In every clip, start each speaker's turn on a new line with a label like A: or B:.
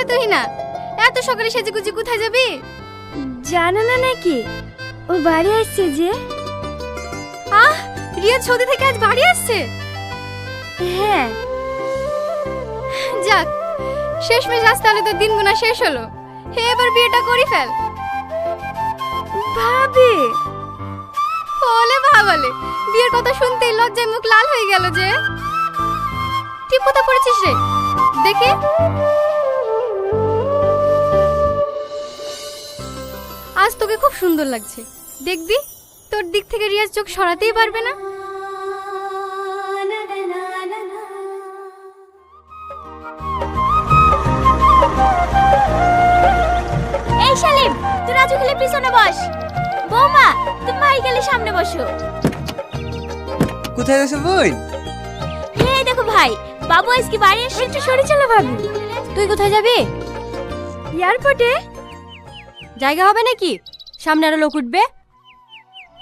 A: রে তুই না এত সকালে সেজে গুজি কোথায় যাবি?
B: জানো না নাকি? ও বাড়ি আসছে যে।
A: আহ রিয়া সৌদি থেকে আজ বাড়ি আসছে?
B: হ্যাঁ।
A: যাক শেষ শেষমেশ রাস্তা হলে তো দিন গুনা শেষ হলো। হে এবার বিয়েটা করি ফেল।
B: ভাবি।
A: ওলে ভাবলে বিয়ের কথা শুনতেই লজ্জায় মুখ লাল হয়ে গেল যে। ঠিক কোথা পড়েছিস রে? দেখি। আজ তোকে খুব সুন্দর লাগছে। দেখবি তোর দিক থেকে রিয়াজ চোখ সরাতেই পারবে না।
B: এই শালিম তুই রাজু খেলে পিছনে বস। বৌমা তুমি মাই গেলে সামনে বসো।
C: কোথায় গেছে বই?
B: এই দেখো ভাই বাবু আজকে বাড়ি এসে একটু সরে চলো ভাবি।
A: তুই কোথায় যাবি?
B: এয়ারপোর্টে?
A: জায়গা হবে নাকি? সামনে আরও লোক উঠবে।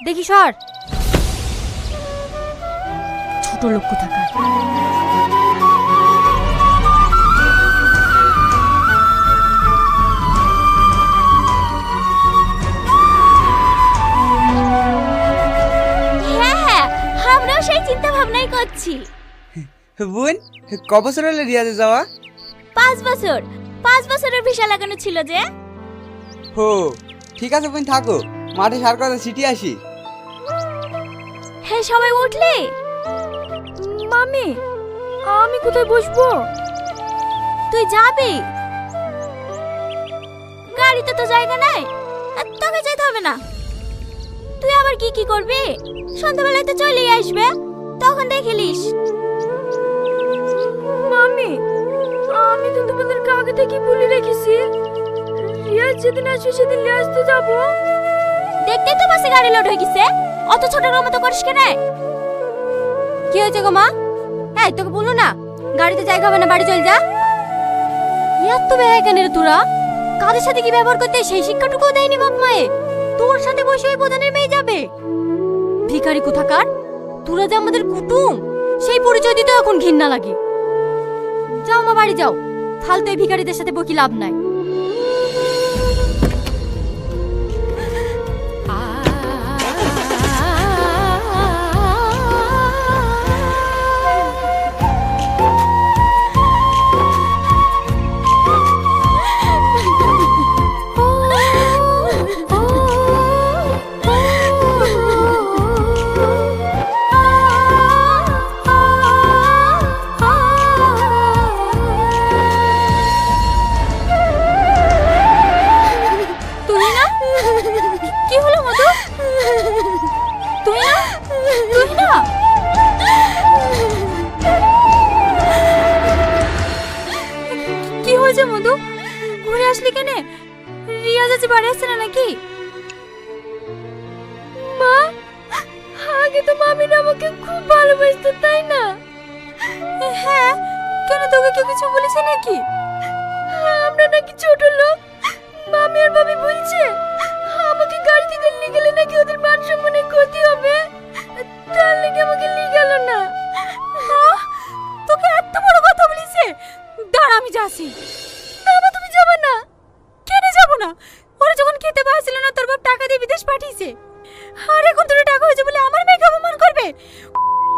A: দেখি সর। ছোট লোক কোথাকার?
B: হ্যাঁ হ্যাঁ আমরাও সেই চিন্তা ভাবনাই করছি।
C: বোন ক বছর হলে রিয়াজে যাওয়া?
B: পাঁচ বছর। পাঁচ বছরের ভিসা লাগানো ছিল যে।
C: হো ঠিক আছে বোন থাকো। মাঠে সার কথা সিটি আসি।
B: হ্যাঁ সবাই উঠলে? মামি আমি কোথায় বসবো? তুই যাবি? গাড়িতে তো জায়গা নাই আর তোকে যেতে হবে না। তুই আবার কি কি করবি? সন্ধ্যাবেলায় তো চলেই আসবে তখন দেখিলিস। মামি আমি তো তোমাদেরকে আগে থেকে বলে রেখেছি। রিয়াজ যেদিন আসবে সেদিন লিয়ে আসতে যাব। দেখতেই তো বাসে গাড়ি লোড হয়ে গেছে। অত ছোট মতো করিস কেন?
A: কি হয়েছে গো মা? এই, তোকে বলল না, গাড়িতে জায়গা হবে না, বাড়ি চল যা। এত বেহায় কেন রে তোরা? কাদের সাথে কি ব্যবহার করতে সেই শিক্ষাটুকু দেয়নি বাপ মায়ে তোর সাথে বসে ওই প্রধানের মেয়ে যাবে। ভিখারি কোথাকার? তোরা যে আমাদের কুটুম, সেই পরিচয় দিতে এখন ঘৃণা লাগে। যাও মা, বাড়ি যাও। ফালতু এই ভিখারিদের সাথে বকি লাভ নাই।
B: কেউ কিছু বলেছে নাকি? আমরা নাকি ছোট লোক। মামি আর ভাবি বলছে আমাকে গাড়ি থেকে নিয়ে গেলে নাকি ওদের মান সম্মানের ক্ষতি হবে। তার লেগে আমাকে নিয়ে গেল না। তোকে এত বড় কথা বলিছে। দাঁড়া আমি যাচ্ছি। মা, তুমি যাবে না। কেন যাব না? ওরা যখন খেতে পাচ্ছিল না তোর বাপ টাকা দিয়ে বিদেশ পাঠিয়েছে। আর এখন তোর টাকা হয়েছে বলে আমার মেয়েকে অপমান করবে?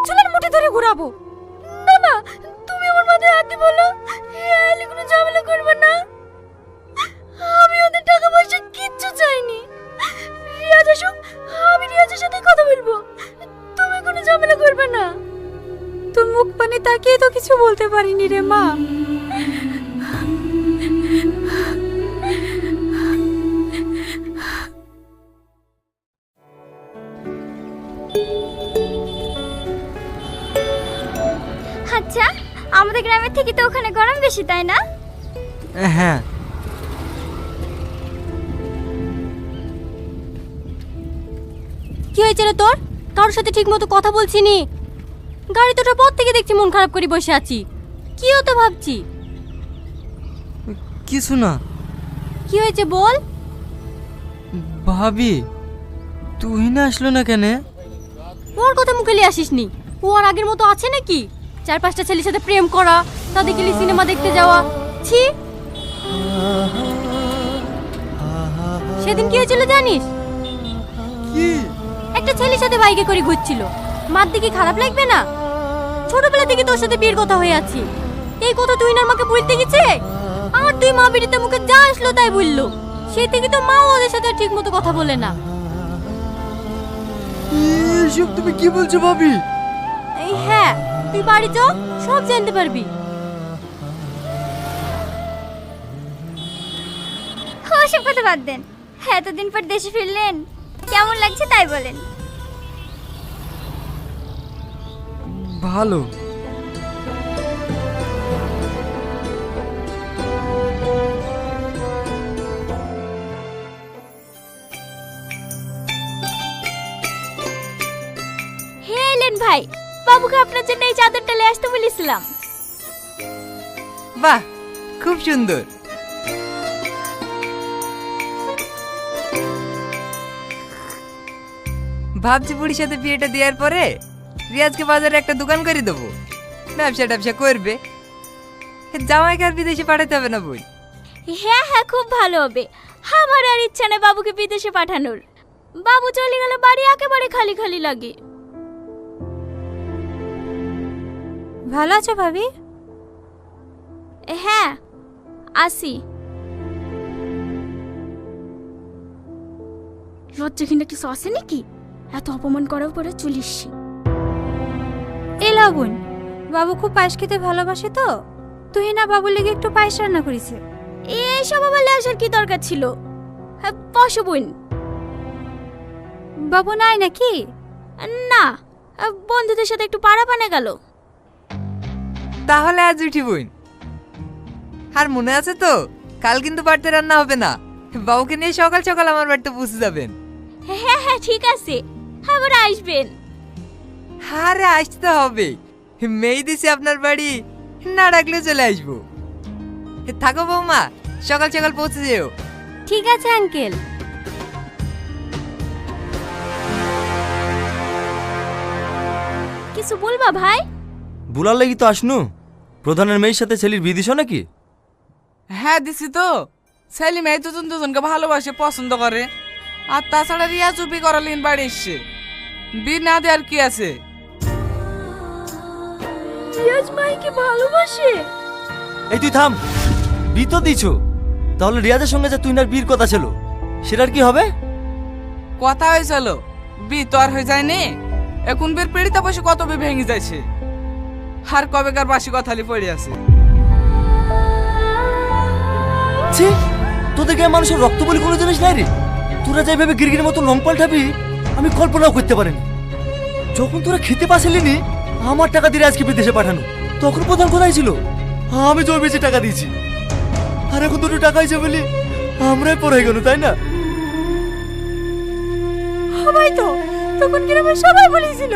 B: চুলের মুঠে ধরে ঘোরাবো। না মা মাথায় হাত বলো। এলে কোনো ঝামেলা করবে না। আমি ওদের টাকা পয়সা কিচ্ছু চাইনি। রিয়াজ আসুক আমি রিয়াজের সাথে কথা বলব। তুমি কোনো ঝামেলা করবে না। তো মুখ পানে তাকিয়ে তো কিছু বলতে পারিনি রে মা। আচ্ছা আমাদের গ্রামের থেকে তো ওখানে গরম বেশি তাই না?
D: হ্যাঁ।
A: কি হয়েছে রে তোর? কারোর সাথে ঠিক মতো কথা বলছিনি? গাড়ি তোটার পর থেকে দেখছি মন খারাপ করে বসে আছি। কি হতো ভাবছি?
D: কিছু না।
A: কি হয়েছে বল?
D: ভাবি তুই না আসলো না কেন?
A: ওর কথা মুখে নিয়ে আসিসনি। ও আর আগের মতো আছে নাকি? চার পাঁচটা ছেলের সাথে প্রেম করা তাদেরকে নিয়ে সিনেমা দেখতে যাওয়া। ছি! সেদিন কি হয়েছিল জানিস?
E: কি?
A: একটা ছেলের সাথে বাইকে করে ঘুরছিল। মার দিকে খারাপ লাগবে না? ছোটবেলা থেকে তোর সাথে বিয়ের কথা হয়ে আছি। এই কথা তুই না আমাকে বলতে গেছে? আর তুই মা বিড়িতে মুখে যা আসলো তাই বলল। সেই থেকে তো মাও ওদের সাথে ঠিক মতো কথা বলে না।
E: এসব তুমি কি বলছো ভাবি?
A: হ্যাঁ তুই বাড়ি চ সব জানতে পারবি।
B: ওসব কথা বাদ দেন। এতদিন পর দেশে ফিরলেন কেমন লাগছে তাই বলেন।
E: ভালো।
B: হে এলেন ভাই বাবুকে আপনার জন্য এই চাদরটা নিয়ে আসতে বলেছিলাম।
C: বাহ খুব সুন্দর। ভাবছি বুড়ির সাথে বিয়েটা দেওয়ার পরে রিয়াজকে বাজারে একটা দোকান করে দেবো। ব্যবসা ট্যাবসা করবে। জামাইকে আর বিদেশে পাঠাতে হবে না বই
B: হ্যাঁ হ্যাঁ খুব ভালো হবে। আমার আর ইচ্ছা নেই বাবুকে বিদেশে পাঠানোর। বাবু চলে গেলে বাড়ি একেবারে খালি খালি লাগে।
A: ভালো আছো ভাবি?
B: হ্যাঁ আসি। লজ্জা কিনা কিছু আসে নাকি এত অপমান করার পরে চলিসছি
A: এ লাগুন বাবু খুব পায়েস খেতে ভালোবাসে তো? তুই না বাবুর লেগে একটু পায়েস রান্না করেছে।
B: এইসব আবার আসার কি দরকার ছিল? হ্যাঁ, বসো বোন।
A: বাবু নাই নাকি?
B: না বন্ধুদের সাথে একটু পাড়া পানে গেল।
C: তাহলে আজ উঠি বই আর মনে আছে তো কাল কিন্তু বাড়িতে রান্না হবে না। বাবুকে নিয়ে সকাল সকাল আমার বাড়িতে পৌঁছে যাবেন।
B: হ্যাঁ হ্যাঁ ঠিক আছে। আবার আসবেন।
C: আরে আসতে হবে। মেয়ে দিছি আপনার বাড়ি না ডাকলে চলে আসব। থাকো বৌমা সকাল সকাল পৌঁছে যেও।
A: ঠিক আছে আঙ্কেল।
B: কিছু বলবা ভাই?
F: বুলার লাগি তো আসনু। প্রধানের মেয়ের সাথে ছেলির বিদিশ নাকি?
G: হ্যাঁ দিছি তো। ছেলে মেয়ে দুজন দুজনকে ভালোবাসে পছন্দ করে। আর তাছাড়া রিয়া চুপি করালিন বাড়ি এসছে। বি না দেওয়ার কি আছে?
B: রিয়াজ মাইকে ভালোবাসে?
F: এই তুই থাম। বি তো দিছ। তাহলে রিয়াজের সঙ্গে যে তুই না বীর কথা ছিল সেটার কি হবে?
G: কথা হয়েছিল। বি তো আর হয়ে যায়নি। এখন বের পেড়িতে বসে কত বি ভেঙে যাচ্ছে। আর কবেকার বাসি কথালি পড়ে আছে?
F: ছি তোদের গায়ে মানুষের রক্ত বলি কোনো জিনিস নাই রে। তোরা যেভাবে গিরগির মতো লং পাল্টাবি আমি কল্পনাও করতে পারিনি। যখন তোরা খেতে পাসিলি নি আমার টাকা দিয়ে আজকে বিদেশে পাঠানো। তখন প্রধান কোথায় ছিল? আমি জোর বেশি টাকা দিয়েছি। আর এখন দুটো টাকা হয়েছে বলি আমরাই পড়ে গেল তাই না?
A: সবাই তো তখন গ্রামের সবাই বলেছিল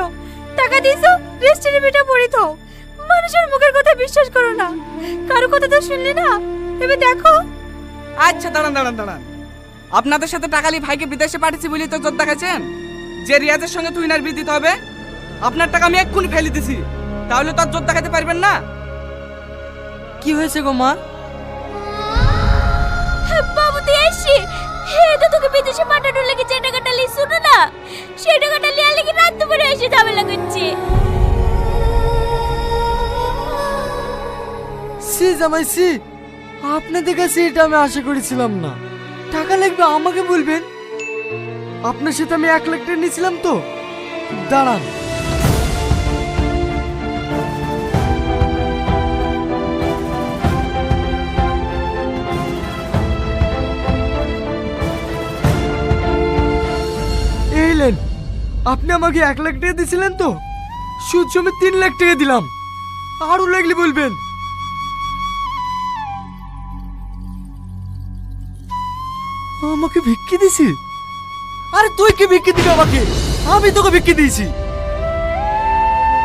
A: টাকা দিয়েছ রেস্টুরেন্টে বেটা পড়ে থাও মানুষের মুখের কথা বিশ্বাস করো না। কারও কথা তো শুনলে না। এবার দেখো।
G: আচ্ছা দাঁড়ান দাঁড়ান দাঁড়ান। আপনাদের সাথে টাকালি ভাইকে বিদেশে পাঠিয়েছি বলি তো জোর দেখাচ্ছেন? যে রিয়াজের সঙ্গে তুই না বিয়ে দিতে হবে আপনার টাকা আমি এক্ষুনি ফেলে দিছি। তাহলে তো আর জোর দেখাতে পারবেন না?
C: কি হয়েছে গো মা?
B: বাবু তুই এসছি এটা তোকে বিদেশে পাঠানোর লাগে যে টাকাটা লি শুনো না? সেই টাকাটা লিয়ার লেগে রাত দুপুরে এসে ঝামেলা করছে
E: সি জামাই সি আপনাদের কাছে এটা আমি আশা করেছিলাম না। টাকা লাগবে, আমাকে বলবেন। আপনার সাথে আমি এক লাখ টাকা নিয়েছিলাম তো। দাঁড়ান। এইলেন আপনি আমাকে এক লাখ টাকা দিয়েছিলেন তো? সুদ সমেত তিন লাখ টাকা দিলাম। আরও লাগলে বলবেন। আমাকে ভিক্ষি দিছি আরে তুই কি ভিক্ষি দিবি আমাকে? আমি তোকে ভিক্ষি দিয়েছি।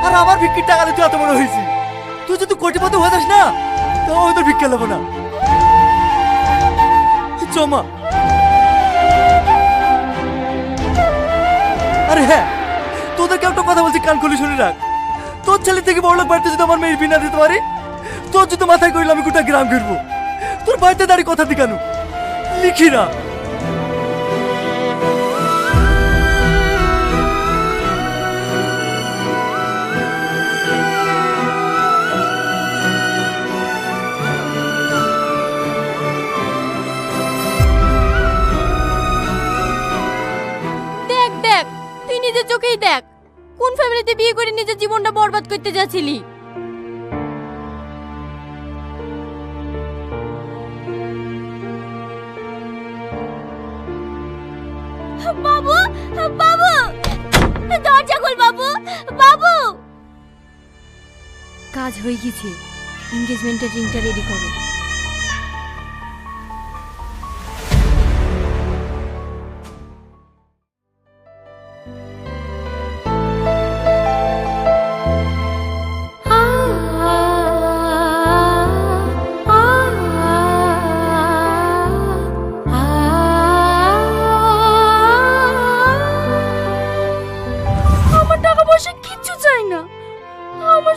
E: আর আমার ভিক্ষির টাকা তুই এত বড় হয়েছি তুই যদি কোটিপতি হয়ে যাস না, তাও আমি তোর ভিক্ষা নেব না। জমা আরে হ্যাঁ তোদেরকে একটা কথা বলছি, কান খুলে শুনে রাখ। তোর ছেলে থেকে বড় লোক বাড়িতে যদি আমার মেয়ের বিনা দিতে পারি, তোর যদি মাথায় করিলে আমি গোটা গ্রাম ঘুরবো।
F: তোর বাড়িতে দাঁড়িয়ে কথা দি কেন? লিখি না।
A: চোখেই দেখ। কোন ফ্যামিলিতে বিয়ে করে নিজের জীবনটা বরবাদ করতে যাচ্ছিলি? বাবু বাবু! দরজা খোল বাবু বাবু! কাজ হয়ে গেছে। এনগেজমেন্টের রিংটা রেডি করো।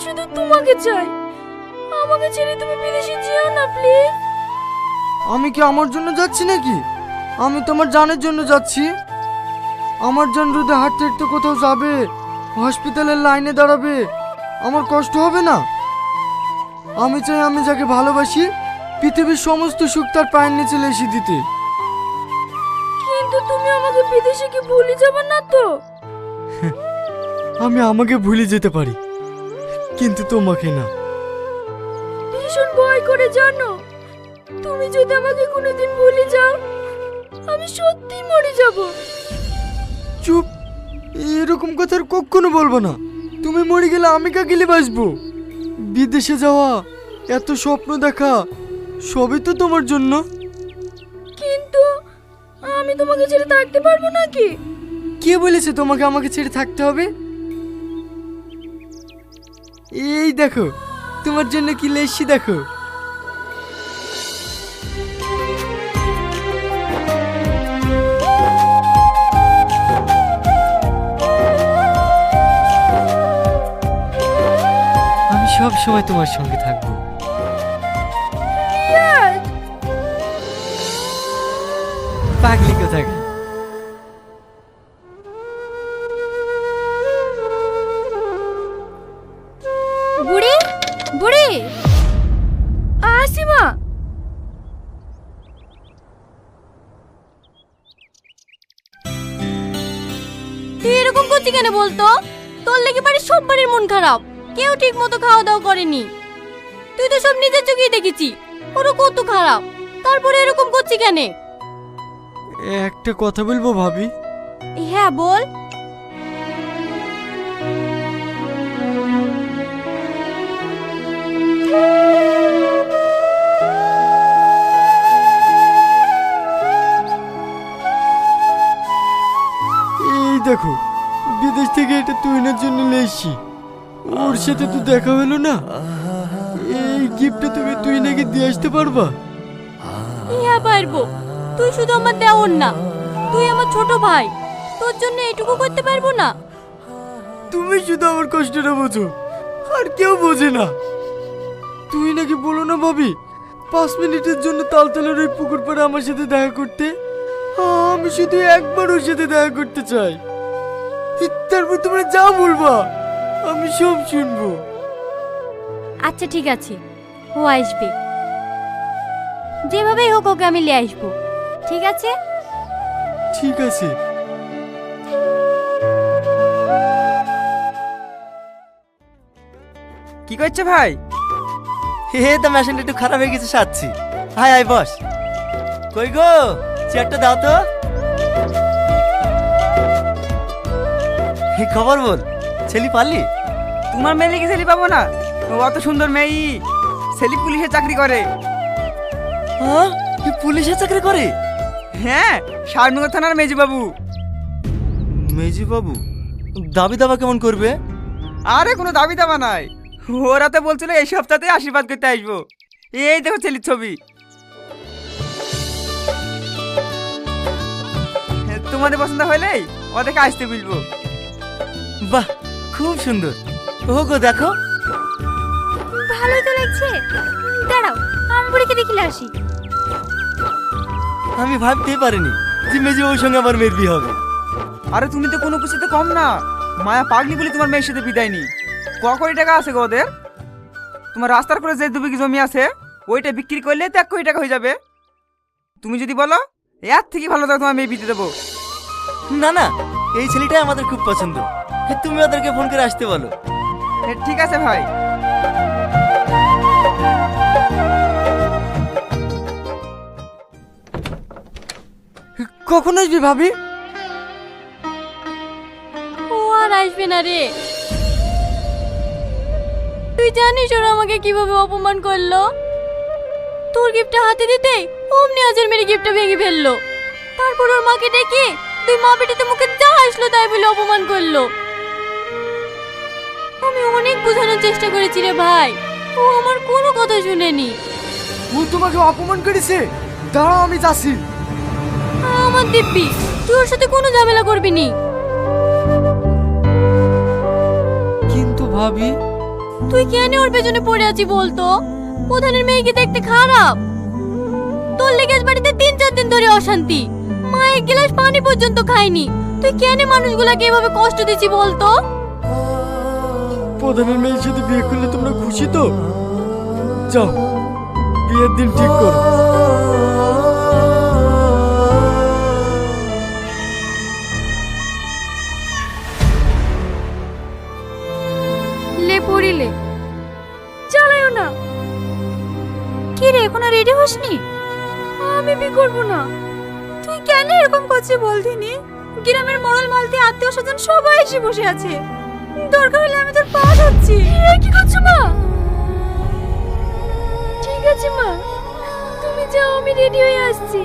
B: শুধু তোমাকে চাই। আমাকে ছেড়ে তুমি বিদেশে যেও না প্লিজ
E: আমি কি আমার জন্য যাচ্ছি নাকি? আমি তোমার জানের জন্য যাচ্ছি। আমার জন রোদে হাঁটতে হাঁটতে কোথাও যাবে হসপিটালের লাইনে দাঁড়াবে আমার কষ্ট হবে না? আমি চাই আমি যাকে ভালোবাসি পৃথিবীর সমস্ত সুখ তার পায়ের নিচে লেসে দিতে।
B: কিন্তু তুমি আমাকে বিদেশে কি ভুলে যাবে না তো?
E: আমি আমাকে ভুলে যেতে পারি। কিন্তু তোমাকে না।
B: ভীষণ ভয় করে জানো। তুমি যদি আমাকে কোনোদিন ভুলে যাও আমি সত্যি মরে যাব।
E: চুপ। এরকম কথা আর কখনো বলব না। তুমি মরে গেলে আমি কাকিলে বাসবো বিদেশে যাওয়া এত স্বপ্ন দেখা সবই তো তোমার জন্য।
B: কিন্তু আমি তোমাকে ছেড়ে থাকতে পারব নাকি?
E: কে বলেছে তোমাকে আমাকে ছেড়ে থাকতে হবে? এই দেখো তোমার জন্য কি লেসি দেখো। আমি সব সময় তোমার সঙ্গে থাকব। পাগলি কোথায়
A: তোর লেগে বাড়ির সব বাড়ির মন খারাপ। কেউ ঠিক মতো খাওয়া দাওয়া করেনি। তুই তো সব নিজের চোখেই দেখেছি। ওরও কত খারাপ। তারপরে এরকম করছি কেন?
E: একটা কথা বলব ভাবি?
A: হ্যাঁ বল।
E: এই দেখো বিদেশ থেকে এটা তুইনের জন্য লেসি ওর সাথে তো দেখা হলো না। এই গিফটটা তুমি তুই নাকি দিয়ে আসতে পারবা?
A: হ্যাঁ পারব তুই শুধু আমার দেওর না তুই আমার ছোট ভাই। তোর জন্য এটুকু করতে পারব না?
E: তুমি শুধু আমার কষ্টটা বোঝো আর কেউ বোঝে না। তুই নাকি বলো না ভাবি পাঁচ মিনিটের জন্য তালতলার ওই পুকুর পাড়ে আমার সাথে দেখা করতে? আমি শুধু একবার ওর সাথে দেখা করতে চাই। তারপর তোমরা যা বলবা আমি সব শুনব।
A: আচ্ছা ঠিক আছে। ও আসবে। যেভাবেই হোক ওকে আমি নিয়ে আসব। ঠিক আছে?
E: ঠিক আছে।
H: কি করছে ভাই?
F: হে তো মেশিনটা একটু খারাপ হয়ে গেছে সাচ্ছি হাই আয় বস। কই গো? চেয়ারটা দাও তো। হে খবর বল? ছেলি পারলি?
H: তোমার মেয়ে লিখে ছেলি পাবো না? ও অত সুন্দর মেয়ে ছেলি পুলিশে চাকরি করে।
F: হ্যাঁ? কি পুলিশে চাকরি করে?
H: হ্যাঁ শারনগর থানার মেজি বাবু
F: মেজি বাবু দাবি দাবা কেমন করবে?
H: আরে কোনো দাবি দাবা নাই। ওরা তো বলছিল এই সপ্তাহতে আশীর্বাদ করতে আসব। এই দেখো ছেলের ছবি। তোমাদের পছন্দ হলেই ওদেরকে আসতে বলব।
F: বাহ খুব সুন্দর। ও গো দেখো।
A: ভালোই তো লাগছে। দাঁড়াও আমি বুড়িকে দেখিলে আসি।
F: আমি ভাবতেই পারিনি যে মেজবাবুর সঙ্গে আমার মেয়ের বিয়ে হবে।
H: আরে তুমি তো কোনো কিছুতে কম না। মায়া পাগলি বলে তোমার মেয়ের সাথে বিদায় নি ক কোটি টাকা আছে গো ওদের? তোমার রাস্তার করে যে দুবিঘি জমি আছে ওইটা বিক্রি করলে তো এক কোটি টাকা হয়ে যাবে। তুমি যদি বলো এর থেকে ভালো তো তোমার মেয়ে বিতে দেবো।
F: না না এই ছেলেটাই আমাদের খুব পছন্দ। তুমি ওদেরকে ফোন করে আসতে বলো।
H: ঠিক আছে ভাই।
E: কখন আসবি ভাবি?
A: ও আর আসবে না রে। তুই জানিস ওরা আমাকে কীভাবে অপমান করল? তোর গিফটটা হাতে দিতে অমনি আজের মেরে গিফটটা ভেঙে ফেলল। তারপর ওর মাকে ডেকে তুই মা বেটিতে মুখে যা আসলো তাই বলে অপমান করল। আমি অনেক বোঝানোর চেষ্টা করেছি রে ভাই। ও আমার কোনো কথা শুনেনি।
E: ও তোমাকে অপমান করেছে। দাঁড়াও আমি যাচ্ছি।
A: আমার দিব্যি তুই ওর সাথে কোনো ঝামেলা করবি নি।
E: কিন্তু ভাবি।
A: তুই কেন ওর পেছনে পড়ে আছি বলতো? প্রধানের মেয়েকে দেখতে খারাপ। তোর লেগে বাড়িতে তিন চার দিন ধরে অশান্তি। মা এক গ্লাস পানি পর্যন্ত খায়নি। তুই কেন মানুষগুলাকে এভাবে কষ্ট দিচ্ছি বলতো?
E: প্রধানের মেয়ের সাথে বিয়ে করলে তোমরা খুশি তো? যাও, বিয়ের দিন ঠিক করো।
B: লে না। রে রেডি হসনি? আমি না? তুই কেন এরকম বলদিনি গ্রামের মরল মালতি, আত্মীয় স্বজন সবাই এসে বসে আছে। দরকার হলে আমি তোর পা ধরছি। কি করছ মা? ঠিক আছে মা, তুমি যাও, আমি রেডি হয়ে আসছি।